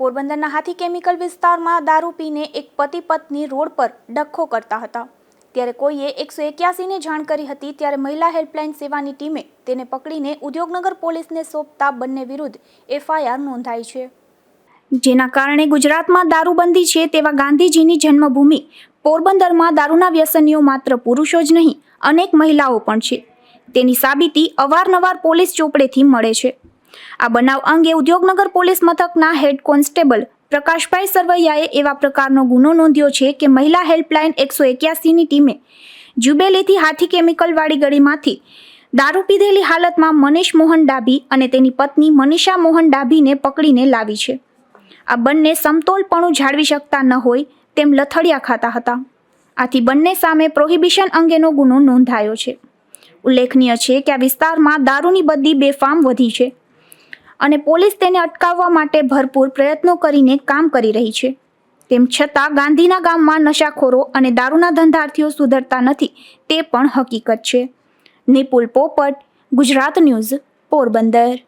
પોરબંદરના હાથી કેમિકલ વિસ્તારમાં દારૂ પીને એક પતિ પત્ની રોડ પર ડખ્ખો કરતા હતા. ત્યારે કોઈએ એકસો એક્યાસીને જાણ કરી હતી ત્યારે મહિલા હેલ્પલાઇન સેવાની ટીમે તેને પકડીને ઉદ્યોગનગર પોલીસને સોંપતા બંને વિરુદ્ધ એફઆઈઆર નોંધાઈ છે. જેના કારણે ગુજરાતમાં દારૂબંધી છે તેવા ગાંધીજીની જન્મભૂમિ, પોરબંદરમાં દારૂના વ્યસનીઓ માત્ર પુરુષો જ નહીં, અનેક મહિલાઓ પણ છે. તેની સાબિતી અવારનવાર પોલીસ ચોપડેથી મળે છે. આ બનાવ અંગે ઉદ્યોગનગર પોલીસ મથકના હેડ કોન્સ્ટેબલ પ્રકાશભાઈ સરવૈયાએ એવા પ્રકારનો ગુનો નોંધ્યો છે કે મહિલા હેલ્પલાઇન એકસો એક્યાસીની ટીમે જુબેલીથી હાથી કેમિકલવાળી ગળીમાંથી દારૂ પીધેલી હાલતમાં મનીષ મોહન ડાભી અને તેની પત્ની મનીષા મોહન ડાભીને પકડીને લાવી છે. આ બંને સમતોલપણું જાળવી શકતા ન હોય તેમ લથડિયા ખાતા હતા. આથી બંને સામે પ્રોહિબિશન અંગેનો ગુનો નોંધાયો છે. ઉલ્લેખનીય છે કે આ વિસ્તારમાં દારૂની બદલી બેફામ વધી છે. અને પોલીસ તેને અટકાવવા માટે ભરપૂર પ્રયત્નો કરીને કામ કરી રહી છે. તેમ છતાં ગાંધીના ગામમાં નશાખોરો અને દારૂના ધંધાર્થીઓ સુધરતા નથી, તે પણ હકીકત છે. નિપુલ પોપટ, ગુજરાત ન્યૂઝ, પોરબંદર.